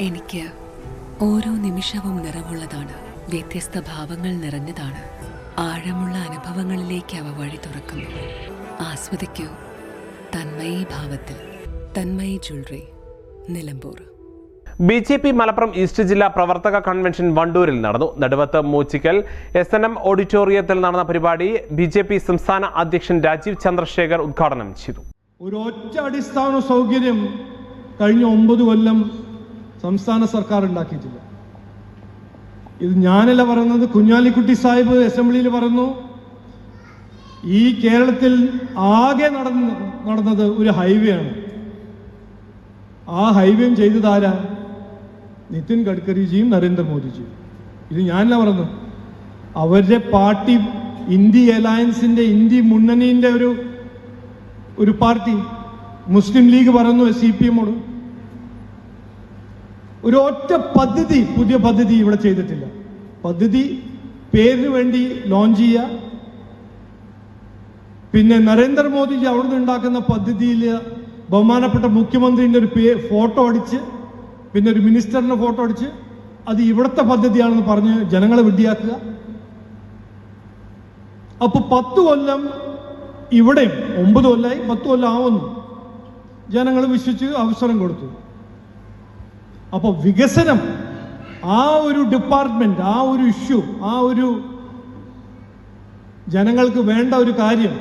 എനിക്ക് ഓരോ നിമിഷവും നിറവുള്ളതാണ്. വ്യത്യസ്ത ഭാവങ്ങൾ നിറഞ്ഞതാണ്. ആഴമുള്ള അനുഭവങ്ങളിലേക്ക് അവ വഴി തുറക്കുന്നു. ആസ്വദിക്കൂ. തന്മയി ഭാവത്തിൽ. Thanmayi jewellery. Nilambur. B J P Malappuram east ജില്ലാ പ്രവർത്തക കൺവെൻഷൻ വണ്ടൂരിൽ നടന്നു. Naduvath Moochikkal S N M ഓഡിറ്റോറിയത്തിൽ നടന്ന പരിപാടി ബി ജെ പി സംസ്ഥാന അധ്യക്ഷൻ രാജീവ് ചന്ദ്രശേഖർ ഉദ്ഘാടനം ചെയ്തു. ഒരു ഒറ്റ അടിസ്ഥാന സൗകര്യം കഴിഞ്ഞ ഒമ്പത് കൊല്ലം സംസ്ഥാന സർക്കാർ ഉണ്ടാക്കിയിട്ടില്ല. ഇത് ഞാനല്ല പറയുന്നത് കുഞ്ഞാലിക്കുട്ടി സാഹിബ് അസംബ്ലിയിൽ പറഞ്ഞു ഈ കേരളത്തിൽ ആകെ നടന്ന് നടന്നത് ഒരു ഹൈവേ ആണ്. ആ ഹൈവേയും ചെയ്തതാരാ നിതിൻ ഗഡ്കരിജിയും നരേന്ദ്രമോദിജിയും ഇത് ഞാനല്ല പറഞ്ഞു അവരുടെ പാർട്ടി ഇന്ത്യ അലയൻസിന്റെ ഇന്ത്യ മുന്നണിന്റെ ഒരു ഒരു പാർട്ടി മുസ്ലിം ലീഗ് പറയുന്നു സി പി എമ്മോട് ഒരു ഒറ്റ പദ്ധതി പുതിയ പദ്ധതി ഇവിടെ ചെയ്തിട്ടില്ല. പദ്ധതി പേരിന് വേണ്ടി ലോഞ്ച് ചെയ്യുക. പിന്നെ നരേന്ദ്രമോദിജി അവിടുന്ന് ഉണ്ടാക്കുന്ന പദ്ധതിയിൽ ബഹുമാനപ്പെട്ട മുഖ്യമന്ത്രിന്റെ ഒരു പേ ഫോട്ടോ അടിച്ച് പിന്നെ ഒരു മിനിസ്റ്ററിന്റെ ഫോട്ടോ അടിച്ച് അത് ഇവിടുത്തെ പദ്ധതിയാണെന്ന് പറഞ്ഞ് ജനങ്ങളെ വിഡ്ഢിയാക്കുക. അപ്പൊ പത്ത് കൊല്ലം ഇവിടെയും ഒമ്പത് കൊല്ലമായി പത്ത് കൊല്ലം ആവുന്നു. ജനങ്ങൾ വിശ്വസിച്ച് അവസരം കൊടുത്തു. അപ്പോൾ വികസനം ആ ഒരു ഡിപ്പാർട്ട്മെന്റ് ആ ഒരു ഇഷ്യൂ ആ ഒരു ജനങ്ങൾക്ക് വേണ്ട ഒരു കാര്യം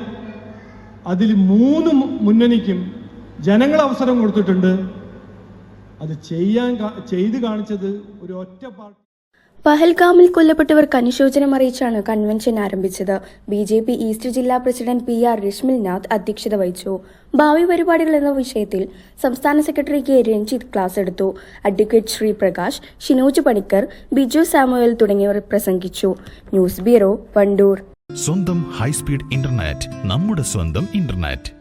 അതിൽ മൂന്ന് മുന്നണിക്കും ജനങ്ങൾ അവസരം കൊടുത്തിട്ടുണ്ട്. അത് ചെയ്യാൻ ചെയ്ത് കാണിച്ചത് ഒരു ഒറ്റ പാർട്ടി പഹൽഗാമിൽ കൊല്ലപ്പെട്ടവർക്ക് അനുശോചനം അറിയിച്ചാണ് കൺവെൻഷൻ ആരംഭിച്ചത്. ബി ജെ പി ഈസ്റ്റ് ജില്ലാ പ്രസിഡന്റ് പി ആർ രശ്മിൽനാഥ് അധ്യക്ഷത വഹിച്ചു. ഭാവി പരിപാടികൾ എന്ന വിഷയത്തിൽ സംസ്ഥാന സെക്രട്ടറി കെ രഞ്ജിത്ത് ക്ലാസ് എടുത്തു. അഡ്വക്കേറ്റ് ശ്രീപ്രകാശ് ഷിനോജ് പണിക്കർ ബിജു സാമുവൽ തുടങ്ങിയവർ പ്രസംഗിച്ചു. ന്യൂസ് ബ്യൂറോ വണ്ടൂർ സ്വന്തം ഹൈസ്പീഡ് ഇന്റർനെറ്റ് നമ്മുടെ സ്വന്തം ഇന്റർനെറ്റ്.